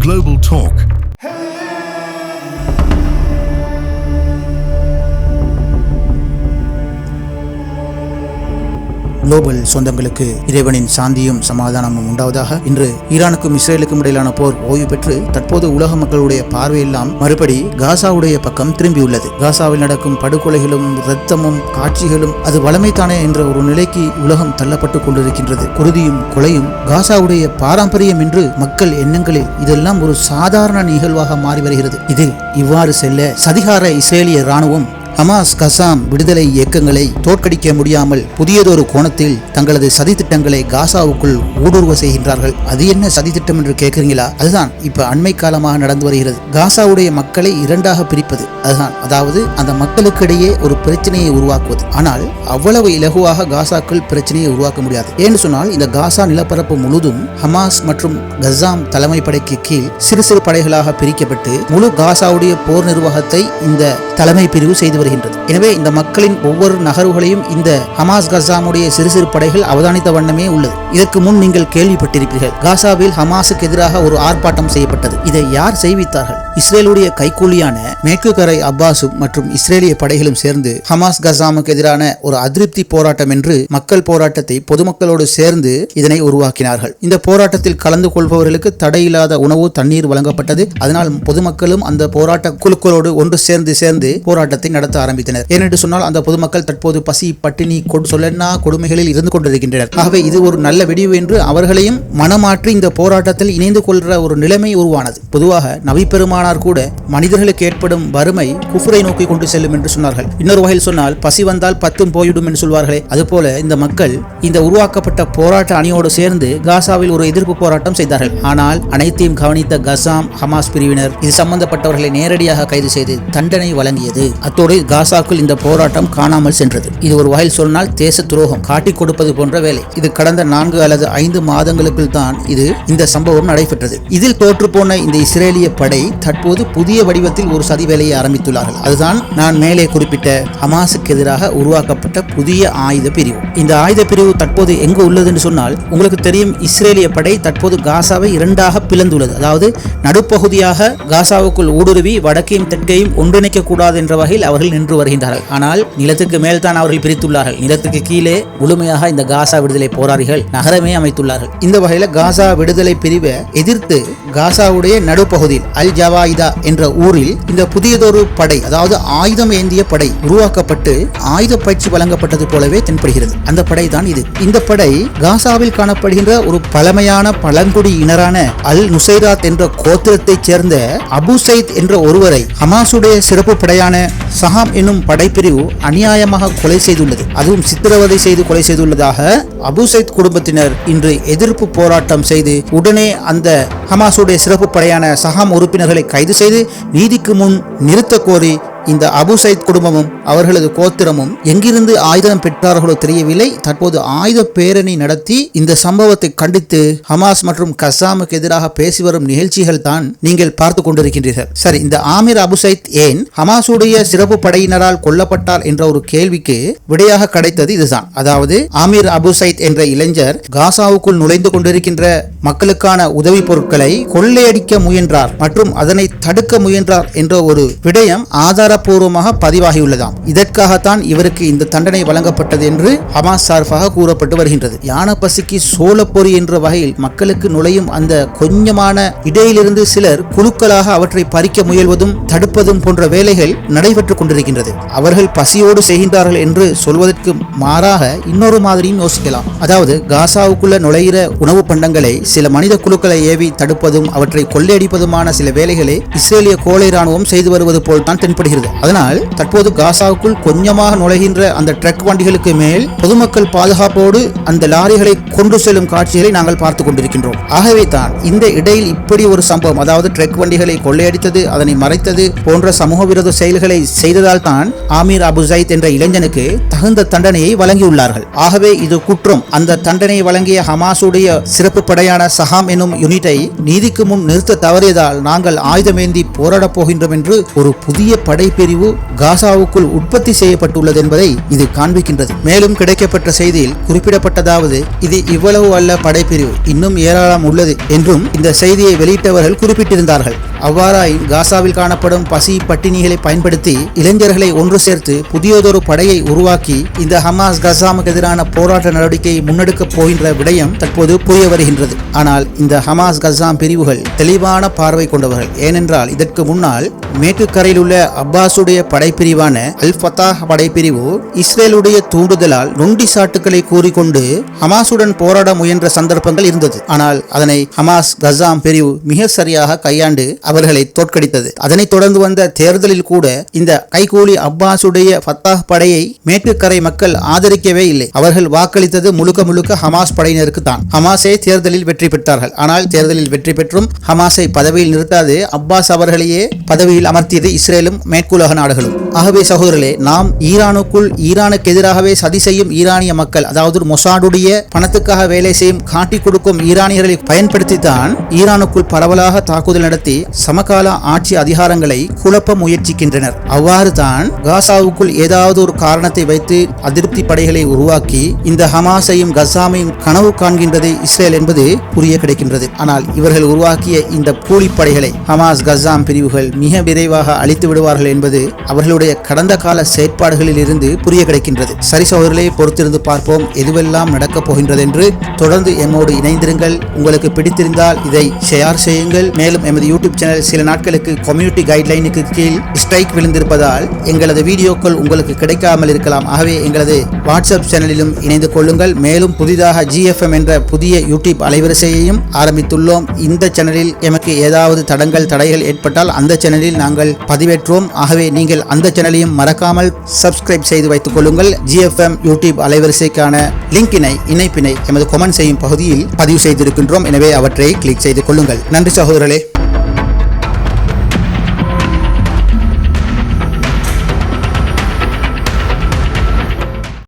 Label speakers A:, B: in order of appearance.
A: Global Talk.
B: Global சொந்தங்களுக்கு இறைவனின் சாந்தியும் சமாதானமும் உண்டாவதாக இன்று ஈரானுக்கும் இஸ்ரேலுக்கும் இடையிலான போர் ஓய்வு பெற்று தற்போது உலக மக்களுடைய பார்வையெல்லாம் மறுபடி காசாவுடைய பக்கம் திரும்பியுள்ளது. காசாவில் நடக்கும் படுகொலைகளும் இரத்தமும் காட்சிகளும் அது வளமைத்தானே என்ற ஒரு நிலைக்கு உலகம் தள்ளப்பட்டுக் கொண்டிருக்கின்றது. குருதியும் கொலையும் காசாவுடைய பாரம்பரியம் என்று மக்கள் எண்ணங்களில் இதெல்லாம் ஒரு சாதாரண நிகழ்வாக மாறி வருகிறது. இதில் இவ்வாறு செல்ல சதிகார இஸ்ரேலிய ராணுவம் ஹமாஸ் கசாம் விடுதலை இயக்கங்களை தோற்கடிக்க முடியாமல் புதியதொரு கோணத்தில் தங்களது சதித்திட்டங்களை காசாவுக்குள் ஊடுருவ செய்கின்றார்கள். அது என்ன சதித்திட்டம் என்று கேட்குறீங்களா? அதுதான் இப்ப அண்மை காலமாக நடந்து வருகிறது. காசாவுடைய மக்களை இரண்டாக பிரிப்பது. அதுதான் அதாவது அந்த மக்களுக்கிடையே ஒரு பிரச்சனையை உருவாக்குவது. ஆனால் அவ்வளவு இலகுவாக காசாக்கள் பிரச்சனையை உருவாக்க முடியாது. ஏன்னு சொன்னால் இந்த காசா நிலப்பரப்பு முழுதும் ஹமாஸ் மற்றும் கசாம் தலைமை படைக்கு கீழ் சிறு சிறு படைகளாக பிரிக்கப்பட்டு முழு காசாவுடைய போர் நிர்வாகத்தை இந்த தலைமை பிரிவு செய்து வருகின்றது. எனவே இந்த மக்களின் ஒவ்வொரு நகர்வுகளையும் இந்த ஹமாஸ் கசாமுடைய சிறு சிறு படைகள் அவதானித்த வண்ணமே உள்ளது. இதற்கு முன் நீங்கள் கேள்விப்பட்டிருப்பீர்கள் காசாவில் ஹமாஸுக்கு எதிராக ஒரு ஆர்ப்பாட்டம் செய்யப்பட்டது. இதை யார் செய்வித்தார்கள்? இஸ்ரேலுடைய கைக்கூலியான மேற்கு கரை அப்பாஸும் மற்றும் இஸ்ரேலிய படைகளும் சேர்ந்து ஹமாஸ் கசாமுக்கு எதிரான ஒரு அதிருப்தி போராட்டம் என்று மக்கள் போராட்டத்தை பொதுமக்களோடு சேர்ந்து இதனை உருவாக்கினார்கள். இந்த போராட்டத்தில் கலந்து கொள்பவர்களுக்கு தடையில்லாத உணவு தண்ணீர் வழங்கப்பட்டது. அதனால் பொதுமக்களும் அந்த போராட்ட குழுக்களோடு ஒன்று சேர்ந்து சேர்ந்து போராட்டத்தை நடத்த ஆரம்பித்தனர். ஏனென்று சொன்னால் அந்த பொதுமக்கள் தற்போது பசி பட்டினி கொடு சொல்லனா கொடுமைகளில் இருந்து கொண்டிருக்கின்றனர். ஆகவே இது ஒரு நல்ல வெடிவு என்று அவர்களையும் மனமாற்றி இந்த போராட்டத்தில் இணைந்து கொள்கிற ஒரு நிலைமை உருவானது. பொதுவாக நபி பெருமானார் கூட மனிதர்களுக்கு ஏற்படும் வறுமை குஃபுரை நோக்கி கொண்டு செல்லும் என்று சொன்னார்கள். இன்னொரு வகையில் சொன்னால் பசி வந்தால் பத்தும் போய்விடும் என்று சொல்வார்களே. அதுபோல இந்த மக்கள் இந்த உருவாக்கப்பட்ட போராட்ட அணியோடு சேர்ந்து காசாவில் ஒரு எதிர்ப்பு போராட்டம் செய்தார்கள். ஆனால் அனைத்தையும் கவனித்த கசாம் ஹமாஸ் பிரிவினர் இது சம்பந்தப்பட்டவர்களை நேரடியாக கைது செய்து தண்டனை வழங்கியது. அத்தோடு காசாக்குள் இந்த போராட்டம் காணாமல் சென்றது. இது ஒரு வகையில் சொன்னால் தேச துரோகம் காட்டிக் கொடுப்பது போன்ற வேலை. இது கடந்த நான்கு அல்லது ஐந்து மாதங்களுக்குள் தான் இது இந்த சம்பவம் நடைபெற்றது. இதில் தோற்றுப்போன இந்த இஸ்ரேலிய படை தற்போது புதிய வடிவத்தில் ஒரு சதி வேலையை ஆரம்பித்துள்ளார்கள். அதுதான் நான் மேலே குறிப்பிட்ட ஹமாஸுக்கு எதிராக உருவாக்கப்பட்ட புதிய ஆயுத பிரிவு. இந்த ஆயுத பிரிவு தற்போது எங்கு உள்ளது என்று சொன்னால் உங்களுக்கு தெரியும் இஸ்ரேலிய படை தற்போது காசாவை இரண்டாக பிளந்துள்ளது. அதாவது நடுப்பகுதியாக காசாவுக்குள் ஊடுருவி வடக்கையும் தெற்கையும் ஒன்றிணைக்க கூடாது என்ற வகையில் அவர்கள் நின்று வருகின்றார்கள். ஆனால் நிலத்துக்கு மேல்தான் அவர்கள் பிரித்துள்ளார்கள். நிலத்துக்கு கீழே முழுமையாக இந்த காசா விடுதலை போராளிகள் நகரமே அமைத்துள்ளார்கள். இந்த வகையில் காசா விடுதலை பிரிவை எதிர்த்து காசாவுடைய நடுப்பகுதியில் அல் ஜவாயிதா என்ற ஊரில் இந்த புதியதொரு படை அதாவது ஆயுதம் ஏந்திய படை உருவாக்கப்பட்டு ஆயுத பயிற்சி வழங்கப்பட்டது போலவே தென்படுகிறது. அந்த படை தான் இது. இந்த படை காசாவில் காணப்படுகின்ற ஒரு பழமையான பழங்குடி இனரான அல் நுசைராத் என்ற கோத்திரத்தைச் சேர்ந்த அபு சைத் என்ற ஒருவரை ஹமாசுடைய சிறப்பு படையான சஹாம் என்னும் படைப்பிரிவு அநியாயமாக கொலை செய்துள்ளது. அதுவும் சித்திரவதை செய்து கொலை செய்துள்ளதாக அபு சைத் குடும்பத்தினர் இன்று எதிர்ப்பு போராட்டம் செய்து உடனே அந்த ஹமாசுடைய சிறப்பு படையான சஹாம் உறுப்பினர்களை கைது செய்து நீதிக்கு முன் நிறுத்த கோரி இந்த அபு சைத் குடும்பமும் அவர்களது கோத்திரமும் எங்கிருந்து ஆயுதம் பெற்றார்களோ தெரியவில்லை. தற்போது ஆயுத பேரணி நடத்தி இந்த சம்பவத்தை கண்டித்து ஹமாஸ் மற்றும் கசாமுக்கு எதிராக பேசி வரும் நிகழ்ச்சிகள் தான் நீங்கள் பார்த்து கொண்டிருக்கின்றீர்கள். சரி இந்த ஆமீர் அபு சைத் ஏன் ஹமாஸுடைய சிறப்பு படையினரால் கொல்லப்பட்டார் என்ற ஒரு கேள்விக்கு விடையாக கிடைத்தது இதுதான். அதாவது ஆமீர் அபு சைத் என்ற இளைஞர் காசாவுக்குள் நுழைந்து கொண்டிருக்கின்ற மக்களுக்கான உதவி பொருட்களை கொள்ளையடிக்க முயன்றார் மற்றும் அதனை தடுக்க முயன்றார் என்ற ஒரு விடயம் ஆதார சட்டப்பூர்வமாக பதிவாகியுள்ளதாம். இதற்காகத்தான் இவருக்கு இந்த தண்டனை வழங்கப்பட்டது என்று ஹமாஸ் சார்பாக கூறப்பட்டு வருகின்றது. யானப்பசிக்கு சோழப்பொறி என்ற வகையில் மக்களுக்கு நுழையும் அந்த கொஞ்சமான இடையிலிருந்து சிலர் குழுக்களாக அவற்றை பறிக்க முயல்வதும் தடுப்பதும் போன்ற வேலைகள் நடைபெற்றுக் கொண்டிருக்கின்றது. அவர்கள் பசியோடு செய்கின்றார்கள் என்று சொல்வதற்கு மாறாக இன்னொரு மாதிரியும் யோசிக்கலாம். அதாவது காசாவுக்குள்ள நுழைகிற உணவு பண்டங்களை சில மனித குழுக்களை ஏவி தடுப்பதும் அவற்றை கொள்ளையடிப்பதுமான சில வேலைகளை இஸ்ரேலிய கோளை ராணுவம் செய்து வருவது போல் தான் தென்படுகிறது. அதனால் தற்போது காசாவுக்குள் கொஞ்சமாக நுழைகின்ற அந்த ட்ரக் வண்டிகளுக்கு மேல் பொதுமக்கள் பாதுகாப்போடு அந்த லாரிகளை கொண்டு செல்லும் காட்சிகளை நாங்கள் பார்த்து கொண்டிருக்கின்றோம். ஆகவே தான் இந்த இடையில் இப்படி ஒரு சம்பவம் அதாவது ட்ரக் வண்டிகளை கொள்ளையடித்தது அதனை மறைத்தது போன்ற சமூக விரோத செயல்களை செய்ததால் தான் ஆமீர் அபு ஜைத் என்ற இளைஞனுக்கு தகுந்த தண்டனையை வழங்கியுள்ளார்கள். ஆகவே இது குற்றம். அந்த தண்டனையை வழங்கிய ஹமாசுடைய சிறப்பு படையான சஹாம் எனும் யூனிட்டை நீதிக்கு முன் நிறுத்த தவறியதால் நாங்கள் ஆயுதமேந்தி போராடப் போகின்றோம் என்று ஒரு புதிய படை பிரிவு காசாவுக்குள் உற்பத்தி செய்யப்பட்டுள்ளது என்பதை இது காண்பிக்கின்றது. மேலும் கிடைக்கப்பட்ட செய்தியில் குறிப்பிடப்பட்டதாவது இது இவ்வளவு அல்ல படைப்பிரிவு இன்னும் ஏராளம் உள்ளது என்றும் இந்த செய்தியை வெளியிட்டவர்கள் குறிப்பிட்டிருந்தார்கள். அவ்வாறாயின் காசாவில் காணப்படும் பசி பட்டினிகளை பயன்படுத்தி இளைஞர்களை ஒன்று சேர்த்து புதியதொரு படையை உருவாக்கி இந்த ஹமாஸ் கசாமுக்கு எதிரான போராட்ட நடவடிக்கையை முன்னெடுக்கப் போகின்ற விடயம் தற்போது புரிய வருகின்றது. ஆனால் இந்த ஹமாஸ் கசாம் பிரிவுகள் தெளிவான பார்வை கொண்டவர்கள். ஏனென்றால் இதற்கு முன்னால் மேற்கு கரையில் உள்ள அப்பாஸுடைய படைப்பிரிவான அல் ஃபத்தாஹ் படைப்பிரிவு இஸ்ரேலுடைய தூண்டுதலால் நொண்டி சாட்டுக்களை கூறிக்கொண்டு ஹமாசுடன் போராட முயன்ற சந்தர்ப்பங்கள் இருந்தது. ஆனால் அதனை ஹமாஸ் கசாம் பிரிவு மிக சரியாக கையாண்டு அவர்களை தோற்கடித்தது. அதனைத் தொடர்ந்து வந்த தேர்தலில் கூட இந்த கைகூலி அப்பாஸுடைய ஃபத்தாஹ் படையை மேற்குக்கரை மக்கள் ஆதரிக்கவே இல்லை. அவர்கள் வாக்களித்தது முழுக்க முழுக்க ஹமாஸ் படையினருக்கு தான். ஹமாஸே தேர்தலில் வெற்றி பெற்றார்கள். ஆனால் தேர்தலில் வெற்றி பெற்றும் ஹமாஸை பதவியில் நிறுத்தாது அப்பாஸ் அவர்களையே பதவியில் அமர்த்தியது இஸ்ரேலும் மேற்கு மேற்குலக நாடுகளும். ஆகவே சகோதரர்களே நாம் ஈரானுக்குள் ஈரானுக்கு எதிராகவே சதி செய்யும் ஈரானிய மக்கள் அதாவது மொசாடுடைய பணத்துக்காக வேலை செய்யும் காட்டி கொடுக்கும் ஈரானியர்களை பயன்படுத்தித்தான் ஈரானுக்குள் பரவலாக தாக்குதல் நடத்தி சமகால ஆட்சி அதிகாரங்களை குழப்ப முயற்சிக்கின்றனர். அவ்வாறு தான் காசாவுக்குள் ஏதாவது ஒரு காரணத்தை வைத்து அதிருப்தி படைகளை உருவாக்கி இந்த ஹமாஸையும் கசாமையும் கனவு காண்கின்றது இஸ்ரேல் என்பது புரிய கிடைக்கின்றது. ஆனால் இவர்கள் உருவாக்கிய இந்த கூலிப்படைகளை ஹமாஸ் கசாம் பிரிவுகள் மிக விரைவாக அழித்து விடுவார்கள் என்பது அவர்களுடைய கடந்த கால செயற்பாடுகளில் இருந்து புரிய கிடைக்கின்றது. சரி சோதரர்களே பொறுத்திருந்து பார்ப்போம் எதுவெல்லாம் நடக்கப் போகின்றது என்று தொடர்ந்து எம்மோடு இணைந்திருங்கள். உங்களுக்கு பிடித்திருந்தால் இதை ஷேர் செய்யுங்கள். மேலும் எமது யூடியூப் சேனல் சில நாட்களுக்கு கம்யூனிட்டி கைட்லைனுக்கு கீழ் ஸ்ட்ரைக் விழுந்திருப்பதால் எங்களது வீடியோக்கள் உங்களுக்கு கிடைக்காமல் இருக்கலாம். ஆகவே எங்களது வாட்ஸ்அப் சேனலிலும் இணைந்து கொள்ளுங்கள். மேலும் புதிதாக ஜிஎஃப்எம் என்ற புதிய யூடியூப் அலைவரிசையையும் ஆரம்பித்துள்ளோம். இந்த சேனலில் எமக்கு ஏதாவது தடங்கள் தடைகள் ஏற்பட்டால் அந்த சேனலில் நாங்கள் பதிவேற்றுவோம். ஆகவே நீங்கள் அந்த சேனலையும் மறக்காமல் சப்ஸ்கிரைப் செய்து வைத்துக் கொள்ளுங்கள். ஜிஎஃப்எம் யூடியூப் அலைவரிசைக்கான லிங்கினை இணைப்பினை எமது கொமெண்ட் செய்யும் பகுதியில் பதிவு செய்திருக்கின்றோம். எனவே அவற்றை கிளிக் செய்து கொள்ளுங்கள். நன்றி சகோதரர்களே.